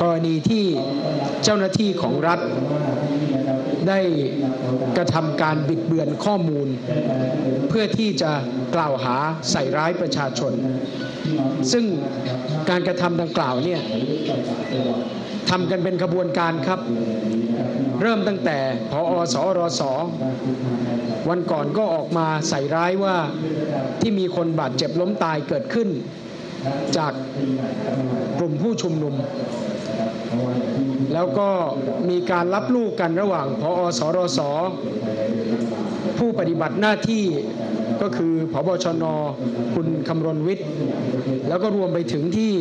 กรณีที่เจ้าหน้าที่ของรัฐได้กระทำการบิดเบือนข้อมูล เพื่อที่จะกล่าวหาใส่ร้ายประชาชน ซึ่งการกระทำดังกล่าวเนี่ยทำกันเป็นขบวนการครับ เริ่มตั้งแต่พออสอรสวันก่อนก็ออกมาใส่ร้ายว่าที่มีคนบาดเจ็บล้มตายเกิดขึ้น จากกลุ่มผู้ชุมนุม แล้วก็มีการรับลูกกันระหว่างพอสอรสผู้ปฏิบัติหน้าที่ก็คือพบชน คุณคำรณวิทย์ แล้วก็รวมไปถึงที่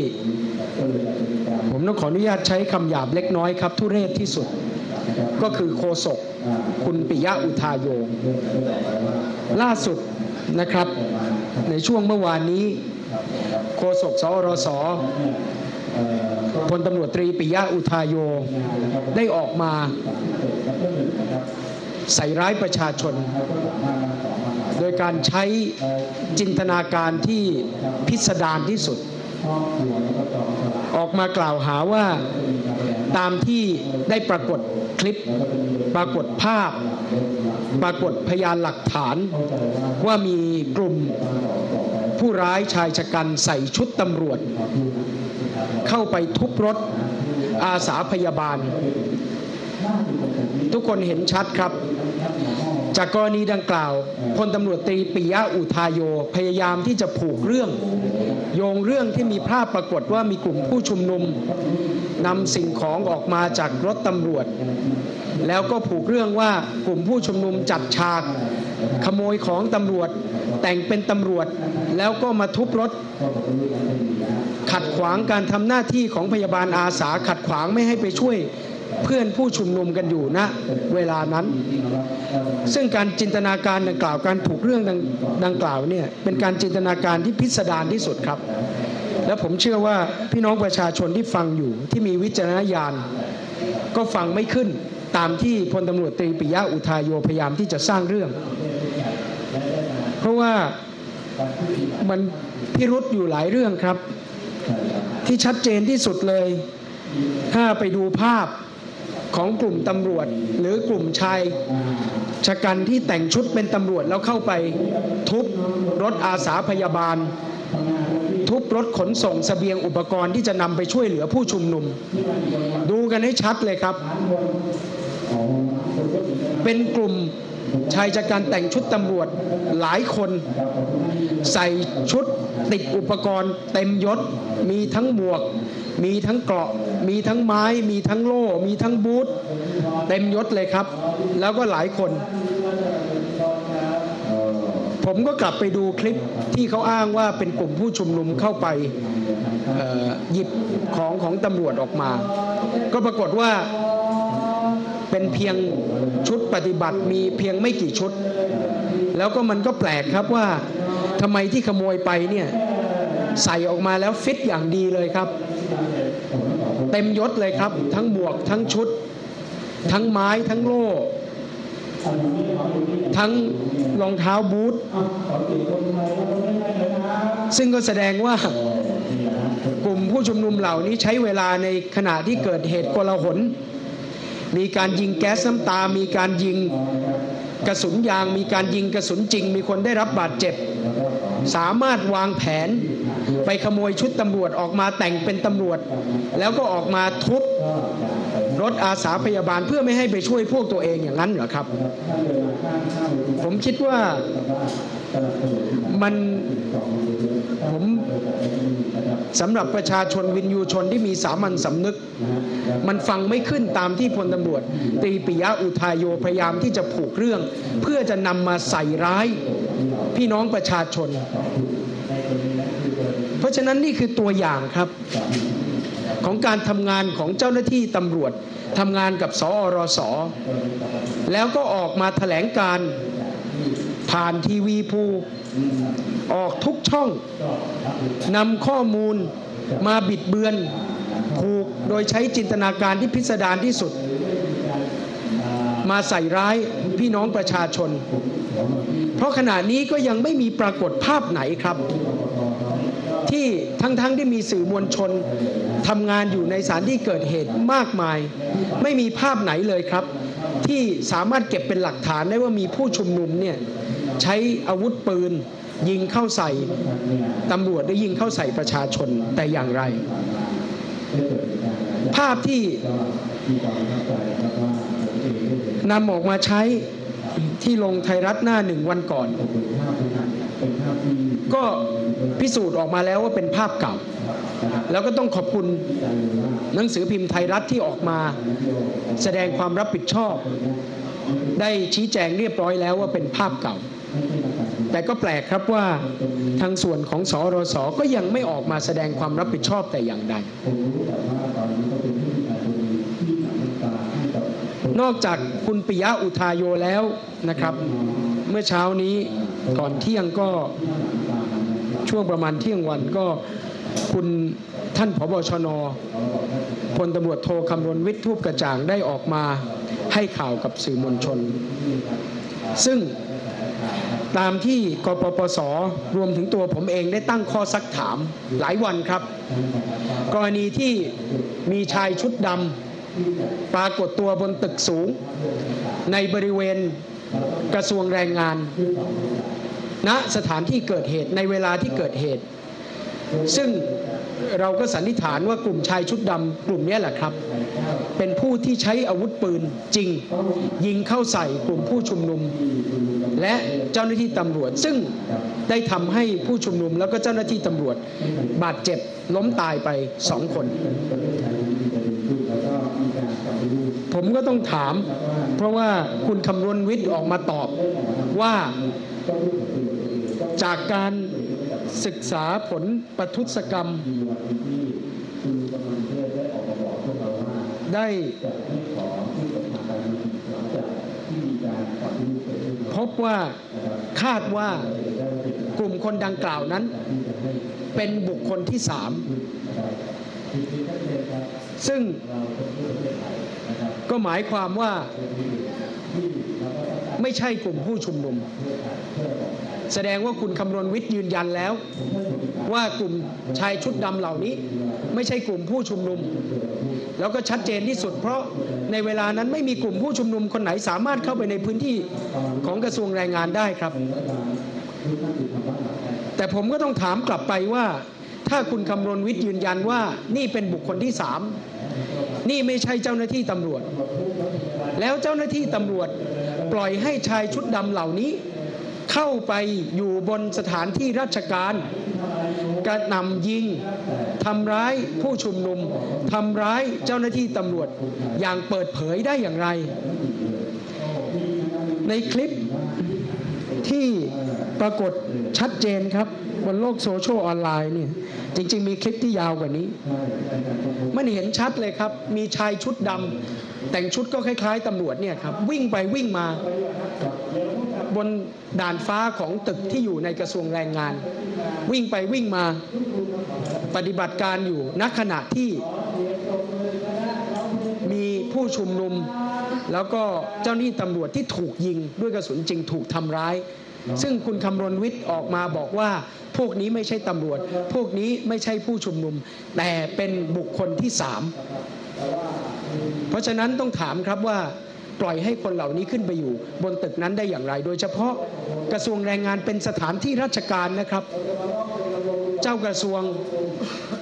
ผมต้องขออนุญาตใช้คำหยาบเล็กน้อยครับ ทุเรศที่สุด ก็คือโคศกคุณปิยะอุทาโย ล่าสุดนะครับในช่วงเมื่อวานนี้โฆษกสอรส พลตำรวจตรีปิยะอุทาโย ได้ออกมาใส่ร้ายประชาชน โดยการใช้จินตนาการที่พิสดารที่สุด ออกมากล่าวหาว่าตามที่ได้ปรากฏคลิป ปรากฏภาพ ปรากฏพยานหลักฐาน ว่ามีกลุ่มผู้ร้ายชายชะกันใส่ชุดตำรวจ เข้าไปทุบรถอาสาพยาบาล ทุกคนเห็นชัดครับ จากกรณีดังกล่าวพลตำรวจตรีปิยะอุทาโยพยายามที่จะผูกเรื่อง โยงเรื่องที่มีภาพปรากฏว่ามีกลุ่มผู้ชุมนุมนำสิ่งของออกมาจากรถตำรวจ แล้วก็ผูกเรื่องว่ากลุ่มผู้ชุมนุมจัดฉาก ขโมยของตำรวจ แต่งเป็นตำรวจ แล้วก็มาทุบรถ ขัดขวางการทำหน้าที่ของพยาบาลอาสาขัดขวางไม่ให้ไปช่วย เพื่อนผู้ชุมนุมกันอยู่ณเวลานั้น ซึ่งการจินตนาการดังกล่าวการผูกเรื่องดังดงกล่าวเนี่ยเป็นการจินตนาการที่พิสดารที่สุดครับ และผมเชื่อว่าพี่น้องประชาชนที่ฟังอยู่ที่มีวิจารณญาณ ก็ฟังไม่ขึ้นตามที่พลตำรวจตรีปิยะอุทายโยพยายามที่จะสร้างเรื่อง เพราะว่ามันพิรุษอยู่หลายเรื่องครับ ที่ชัดเจนที่สุดเลย ถ้าไปดูภาพ ของกลุ่มตำรวจ หรือกลุ่มชายชะกันที่แต่งชุดเป็นตำรวจแล้วเข้าไปทุบรถอาสาพยาบาล ทุบรถขนส่งสเสบียงอุปกรณ์ที่จะนำไปช่วยเหลือผู้ชุมนุม ดูกันให้ชัดเลยครับ เป็นกลุ่มชายชะกันแต่งชุดตำรวจหลายคน ใส่ชุดติดอุปกรณ์เต็มยศมีทั้งหมวก มีทั้งเกราะ มีทั้งไม้ มีทั้งโล่ มีทั้งบูทเต็มยศเลยครับ แล้วก็หลายคน ผมก็กลับไปดูคลิปที่เขาอ้างว่าเป็นกลุ่มผู้ชุมนุมเข้าไปหยิบของของตำรวจออกมา ก็ปรากฏว่าเป็นเพียงชุดปฏิบัติมีเพียงไม่กี่ชุด แล้วก็มันก็แปลกครับว่าทำไมที่ขโมยไปเนี่ย ใส่ออกมาแล้วฟิตอย่างดีเลยครับ เต็มยศเลยครับ ทั้งบวกทั้งชุด ทั้งไม้ทั้งโล่ ทั้งรองเท้าบูทซึ่งก็แสดงว่ากลุ่มผู้ชุมนุมเหล่านี้ใช้เวลาในขณะที่เกิดเหตุโกลาหล มีการยิงแก๊สน้ำตา มีการยิงกระสุนยาง มีการยิงกระสุนจริง มีคนได้รับบาดเจ็บ สามารถวางแผน ไปขโมยชุดตำรวจออกมาแต่งเป็นตำรวจ แล้วก็ออกมาทุบรถอาสาพยาบาลเพื่อไม่ให้ไปช่วยพวกตัวเองอย่างนั้นเหรอครับ ผมคิดว่ามันผมสำหรับประชาชนวินยูชนที่มีสามัญสำนึก มันฟังไม่ขึ้นตามที่พลตำรวจตรีปิยะอุทายโยพยายามที่จะผูกเรื่อง เพื่อจะนำมาใส่ร้ายพี่น้องประชาชน เพราะฉะนั้นนี่คือตัวอย่างครับ ของการทำงานของเจ้าหน้าที่ตำรวจทำงานกับสอรสแล้วก็ออกมาแถลงการผ่านทีวีภูออกทุกช่องนำข้อมูลมาบิดเบือนผูกโดยใช้จินตนาการที่พิสดารที่สุด มาใส่ร้ายพี่น้องประชาชน เพราะขณะนี้ก็ยังไม่มีปรากฏภาพไหนครับ ที่ทั้งๆที่มีสื่อมวลชนทำงานอยู่ในสถานที่เกิดเหตุมากมาย ไม่มีภาพไหนเลยครับ ที่สามารถเก็บเป็นหลักฐานได้ว่ามีผู้ชุมนุมเนี่ยใช้อาวุธปืนยิงเข้าใส่ตำรวจได้ยิงเข้าใส่ประชาชนแต่อย่างไร ภาพที่นำออกมาใช้ที่ลงไทยรัฐหน้าหนึ่งวันก่อน ก็พิสูจน์ออกมาแล้วว่าเป็นภาพเก่า แล้วก็ต้องขอบคุณหนังสือพิมพ์ไทยรัฐที่ออกมา แสดงความรับผิดชอบ ได้ชี้แจงเรียบร้อยแล้วว่าเป็นภาพเก่า แต่ก็แปลกครับว่าทางส่วนของสอรสก็ยังไม่ออกมาแสดงความรับผิดชอบแต่อย่างใดนอกจากคุณปิยะอุทายโยแล้วนะครับ เมื่อเช้านี้ก่อนเที่ยงก็ ช่วงประมาณเที่ยงวันก็คุณท่านผบชนพลตำรวจโทคำรณวิทย์ทูปกระจ่างได้ออกมาให้ข่าวกับสื่อมวลชน ซึ่งตามที่กปปสรวมถึงตัวผมเองได้ตั้งข้อซักถามหลายวันครับ กรณีที่มีชายชุดดำปรากฏตัวบนตึกสูง ในบริเวณกระทรวงแรงงาน ณสถานที่เกิดเหตุในเวลาที่เกิดเหตุ ซึ่งเราก็สันนิษฐานว่ากลุ่มชายชุดดำกลุ่มนี้แหละครับ เป็นผู้ที่ใช้อาวุธปืนจริง ยิงเข้าใส่กลุ่มผู้ชุมนุม และเจ้าหน้าที่ตำรวจ ซึ่งได้ทำให้ผู้ชุมนุมแล้วก็เจ้าหน้าที่ตำรวจ บาดเจ็บล้มตายไปสองคน ผมก็ต้องถาม เพราะว่าคุณคำรณวิทย์ออกมาตอบว่า จากการศึกษาผลประทุษกรรม ได้พบว่าคาดว่ากลุ่มคนดังกล่าวนั้น เป็นบุคคลที่สามซึ่งก็หมายความว่า ไม่ใช่กลุ่มผู้ชุมนุม แสดงว่าคุณคำรณวิทย์ยืนยันแล้ว ว่ากลุ่มชายชุดดำเหล่านี้ ไม่ใช่กลุ่มผู้ชุมนุม แล้วก็ชัดเจนที่สุด เพราะในเวลานั้นไม่มีกลุ่มผู้ชุมนุมคนไหนสามารถเข้าไปในพื้นที่ของกระทรวงแรงงานได้ครับ แต่ผมก็ต้องถามกลับไปว่า ถ้าคุณคำรณวิทย์ยืนยันว่านี่เป็นบุคคลที่สามนี่ไม่ใช่เจ้าหน้าที่ตำรวจ แล้วเจ้าหน้าที่ตำรวจ ปล่อยให้ชายชุดดำเหล่านี้ เข้าไปอยู่บนสถานที่ราชการกระหนำยิงทำร้ายผู้ชุมนุมทำร้ายเจ้าหน้าที่ตำรวจอย่างเปิดเผยได้อย่างไร ในคลิปที่ ปรากฏชัดเจนครับบนโลกโซเชียลออนไลน์เนี่ยจริง ๆ มีคลิปที่ยาวกว่านี้ มันเห็นชัดเลยครับ มีชายชุดดำแต่งชุดก็คล้าย ๆตำรวจเนี่ยครับวิ่งไปวิ่งมา บนด่านฟ้าของตึกที่อยู่ในกระทรวงแรงงาน วิ่งไปวิ่งมาปฏิบัติการอยู่ณขณะที่มีผู้ชุมนุม แล้วก็เจ้าหน้าที่ตำรวจที่ถูกยิงด้วยกระสุนจริงถูกทำร้าย ซึ่งคุณคำรณวิทย์ออกมาบอกว่า พวกนี้ไม่ใช่ตำรวจ พวกนี้ไม่ใช่ผู้ชุมนุม แต่เป็นบุคคลที่สามเพราะฉะนั้นต้องถามครับว่าปล่อยให้คนเหล่านี้ขึ้นไปอยู่ บนตึกนั้นได้อย่างไร โดยเฉพาะกระทรวงแรงงานเป็นสถานที่ราชการนะครับ เจ้ากระทรวง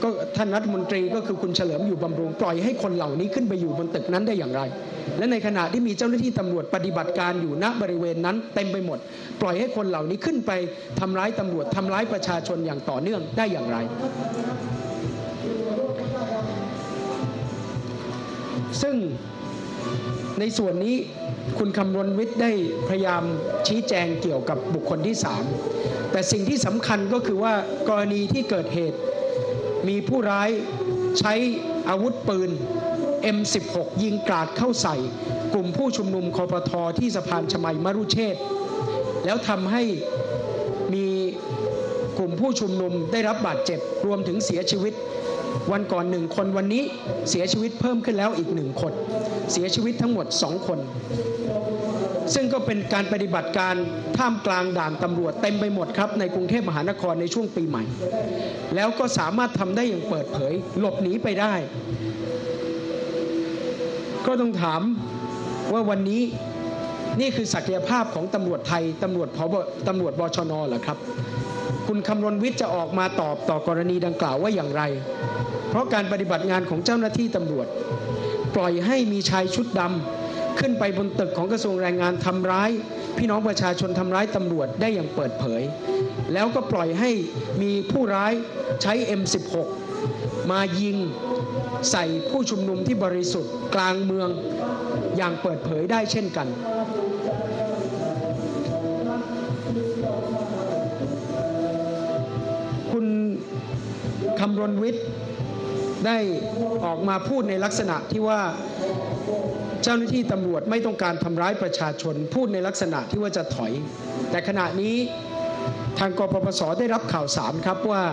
ก็ท่านรัฐมนตรีก็คือคุณเฉลิมอยู่บำรุงปล่อยให้คนเหล่านี้ขึ้นไปอยู่บนตึกนั้นได้อย่างไร และในขณะที่มีเจ้าหน้าที่ตำรวจปฏิบัติการอยู่ณบริเวณนั้นเต็มไปหมด ปล่อยให้คนเหล่านี้ขึ้นไปทำร้ายตำรวจทำร้ายประชาชนอย่างต่อเนื่องได้อย่างไร ซึ่งในส่วนนี้ คุณคำรณวิทย์ได้พยายามชี้แจงเกี่ยวกับบุคคลที่ 3 แต่สิ่งที่สำคัญก็คือว่ากรณีที่เกิดเหตุ มีผู้ร้ายใช้อาวุธปืน M16 ยิงกราดเข้าใส่ กลุ่มผู้ชุมนุมคอปทอที่สะพานชมัยมรุเชษแล้วทำให้มีกลุ่มผู้ชุมนุมได้รับบาดเจ็บรวมถึงเสียชีวิต วันก่อนหนึ่งคนวันนี้เสียชีวิตเพิ่มขึ้นแล้วอีกหนึ่งคน เสียชีวิตทั้งหมดสองคน ซึ่งก็เป็นการปฏิบัติการท่ามกลางด่านตำรวจเต็มไปหมดครับในกรุงเทพมหานครในช่วงปีใหม่ แล้วก็สามารถทำได้อย่างเปิดเผย หลบหนีไปได้ ก็ต้องถามว่าวันนี้นี่คือศักยภาพของตำรวจไทยตำรวจพบตำรวจบชนเหรอครับ คุณคำรณวิทย์จะออกมาตอบต่อกรณีดังกล่าวว่าอย่างไร เพราะการปฏิบัติงานของเจ้าหน้าที่ตำรวจ ปล่อยให้มีชายชุดดำขึ้นไปบนตึกของกระทรวงแรงงานทำร้าย พี่น้องประชาชนทำร้ายตำรวจได้อย่างเปิดเผย แล้วก็ปล่อยให้มีผู้ร้ายใช้ M16 มายิงใส่ผู้ชุมนุมที่บริสุทธิ์กลางเมืองอย่างเปิดเผยได้เช่นกัน คุณคำรณวิทย์ ได้ออกมาพูดในลักษณะที่ว่าเจ้าหน้าที่ตำรวจไม่ต้องการทำร้ายประชาชน พูดในลักษณะที่ว่าจะถอย แต่ขณะนี้ทางกปปสได้รับข่าวสารครับว่า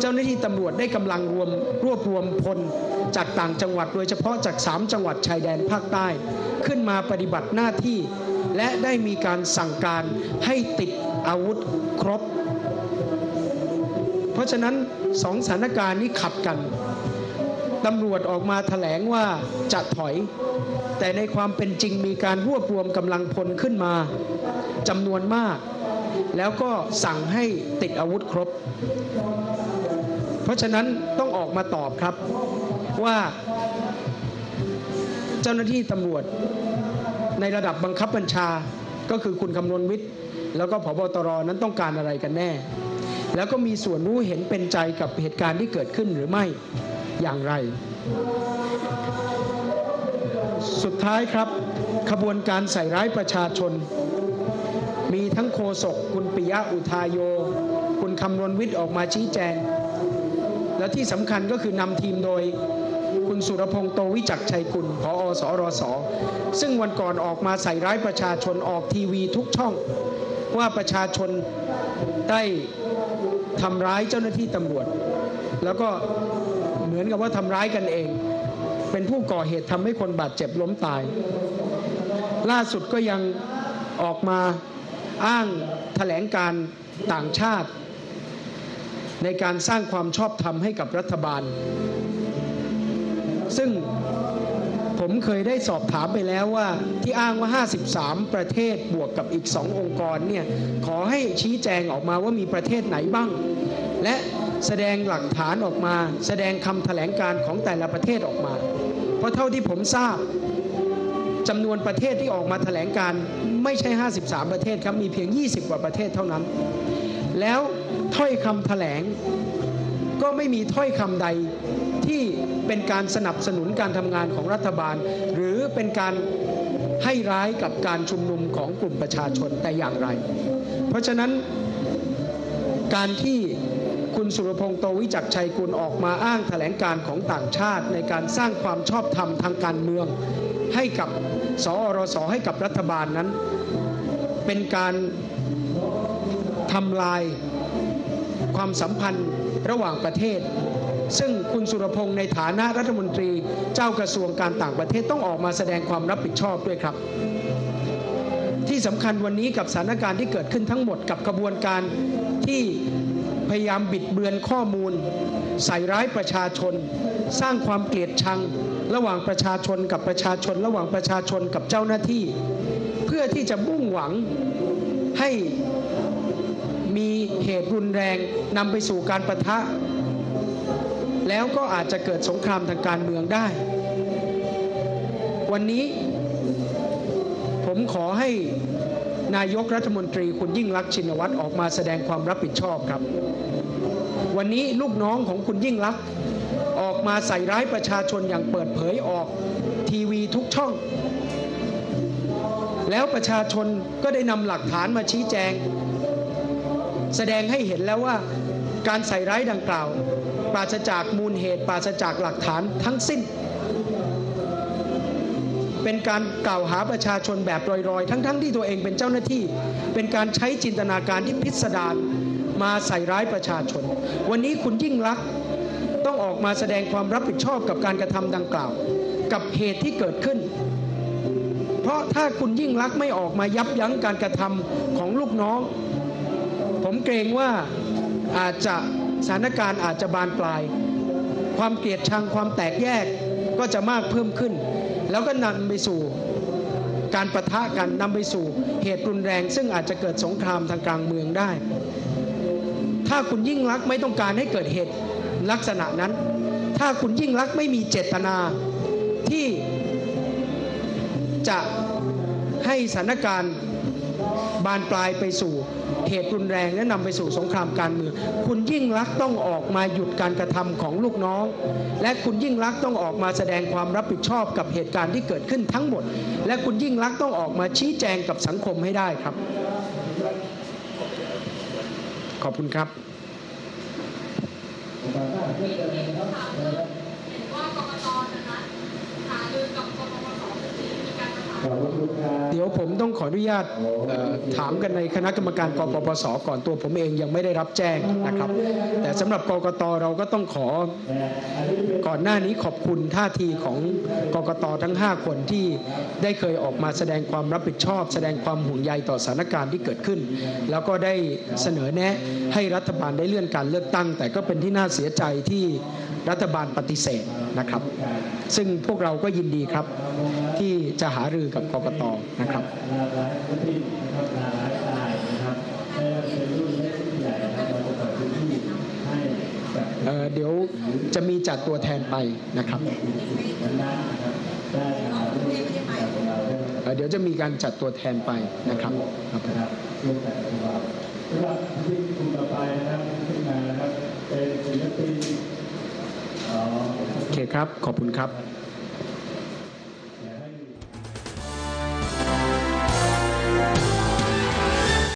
เจ้าหน้าที่ตำรวจได้กำลังรวมรวบรวมพลจากต่างจังหวัดโดยเฉพาะจาก 3 จังหวัดชายแดนภาคใต้ ขึ้นมาปฏิบัติหน้าที่ และได้มีการสั่งการให้ติดอาวุธครบ ราะฉะนั้นสองสถานการณ์นี้ขัดกันตำรวจออกมาแถลงว่าจะถอย แต่ในความเป็นจริงมีการรวบรวมกำลังพลขึ้นมาจำนวนมาก แล้วก็สั่งให้ติดอาวุธครบ เพราะฉะนั้นต้องออกมาตอบครับว่า เจ้าหน้าที่ตำรวจในระดับบังคับบัญชาก็คือคุณคำนวณวิทย์ แล้วก็ผบตรนั้นต้องการอะไรกันแน่ แล้วก็มีส่วนรู้เห็นเป็นใจกับเหตุการณ์ที่เกิดขึ้นหรือไม่อย่างไร สุดท้ายครับ ขบวนการใส่ร้ายประชาชน มีทั้งโฆษกคุณปิยะอุทายโย คุณคำนวณวิทย์ออกมาชี้แจง และที่สำคัญก็คือนำทีมโดยคุณสุรพงษ์โตวิจักชัยกุลพอสรส ซึ่งวันก่อนออกมาใส่ร้ายประชาชนออกทีวีทุกช่อง ว่าประชาชนได้ ทำร้ายเจ้าหน้าที่ตำรวจ แล้วก็เหมือนกับว่าทำร้ายกันเอง เป็นผู้ก่อเหตุทำให้คนบาดเจ็บล้มตาย ล่าสุดก็ยังออกมาอ้างแถลงการต่างชาติ ในการสร้างความชอบธรรมให้กับรัฐบาล ซึ่ง ผมเคยได้สอบถามไปแล้วว่า ที่อ้างว่า 53 ประเทศบวกกับอีก 2 องค์กรเนี่ยขอให้ชี้แจงออกมาว่ามีประเทศไหนบ้าง และแสดงหลักฐานออกมา แสดงคำแถลงการของแต่ละประเทศออกมา เพราะเท่าที่ผมทราบจำนวนประเทศที่ออกมาแถลงการไม่ใช่ 53 ประเทศครับมีเพียง 20 กว่าประเทศเท่านั้น แล้วถ้อยคำแถลงก็ไม่มีถ้อยคำใด ที่เป็นการสนับสนุนการทำงานของรัฐบาล หรือเป็นการให้ร้ายกับการชุมนุมของกลุ่มประชาชนแต่อย่างไร เพราะฉะนั้นการที่คุณสุรพงษ์โตวิจักชัยกุลออกมาอ้างแถลงการของต่างชาติ ในการสร้างความชอบธรรมทางการเมือง ให้กับสอรสให้กับรัฐบาลนั้น เป็นการทำลายความสัมพันธ์ระหว่างประเทศ ซึ่งคุณสุรพงษ์ในฐานะรัฐมนตรีเจ้ากระทรวงการต่างประเทศต้องออกมาแสดงความรับผิดชอบด้วยครับ ที่สำคัญวันนี้กับสถานการณ์ที่เกิดขึ้นทั้งหมดกับกระบวนการที่พยายามบิดเบือนข้อมูล ใส่ร้ายประชาชน สร้างความเกลียดชัง ระหว่างประชาชนกับประชาชน ระหว่างประชาชนกับเจ้าหน้าที่ เพื่อที่จะมุ่งหวังให้มีเหตุรุนแรงนำไปสู่การประทะ แล้วก็อาจจะเกิดสงครามทางการเมืองได้ วันนี้ผมขอให้นายกรัฐมนตรีคุณยิ่งลักษณ์ชินวัตรออกมาแสดงความรับผิดชอบครับ วันนี้ลูกน้องของคุณยิ่งลักษณ์ออกมาใส่ร้ายประชาชนอย่างเปิดเผยออกทีวีทุกช่อง แล้วประชาชนก็ได้นำหลักฐานมาชี้แจง แสดงให้เห็นแล้วว่าการใส่ร้ายดังกล่าว ปราศจากมูลเหตุ ปราศจากหลักฐานทั้งสิ้น เป็นการกล่าวหาประชาชนแบบลอยๆ ทั้งๆทที่ตัวเองเป็นเจ้าหน้าที่ เป็นการใช้จินตนาการที่พิสดารมาใส่ร้ายประชาชน วันนี้คุณยิ่งรักษ์ต้องออกมาแสดงความรับผิดชอบกับการกระทำดังกล่าว กับเหตุที่เกิดขึ้น เพราะถ้าคุณยิ่งรักษ์ไม่ออกมายับยั้งการกระทำของลูกน้อง ผมเกรงว่าอาจจะ สถานการณ์อาจจะบานปลาย ความเกลียดชังความแตกแยกก็จะมากเพิ่มขึ้น แล้วก็นำไปสู่การประทะกันนำไปสู่เหตุรุนแรง ซึ่งอาจจะเกิดสงครามทางกลางเมืองได้ ถ้าคุณยิ่งรักไม่ต้องการให้เกิดเหตุลักษณะนั้น ถ้าคุณยิ่งรักไม่มีเจตนาที่จะให้สถานการณ์ บานปลายไปสู่เหตุรุนแรงและนำไปสู่สงครามการเมือง คุณยิ่งรักต้องออกมาหยุดการกระทำของลูกน้อง และคุณยิ่งรักต้องออกมาแสดงความรับผิดชอบกับเหตุการณ์ที่เกิดขึ้นทั้งหมด และคุณยิ่งรักต้องออกมาชี้แจงกับสังคมให้ได้ครับ ขอบคุณครับว่ากกตจะนัดหารือกับกป เดี๋ยวผมต้องขออนุญาตถามกันในคณะกรรมการกปปสก่อนตัวผมเองยังไม่ได้รับแจ้งนะครับ แต่สำหรับกกตเราก็ต้องขอก่อนหน้านี้ขอบคุณท่าทีของกกตทั้ง 5 คนที่ได้เคยออกมาแสดงความรับผิดชอบ แสดงความห่วงใยต่อสถานการณ์ที่เกิดขึ้น แล้วก็ได้เสนอแนะให้รัฐบาลได้เลื่อนการเลือกตั้ง แต่ก็เป็นที่น่าเสียใจที่ รัฐบาลปฏิเสธนะครับ ซึ่งพวกเราก็ยินดีครับ ที่จะหารือกับกรกตนะครับเดี๋ยวจะมีจัดตัวแทนไปนะครับเดี๋ยวจะมีการจัดตัวแทนไปนะครับครับสำหรับที่คุณต่อไปนะครับที่มานะครับเป็นศิลปิน โอเคครับขอบคุณครับ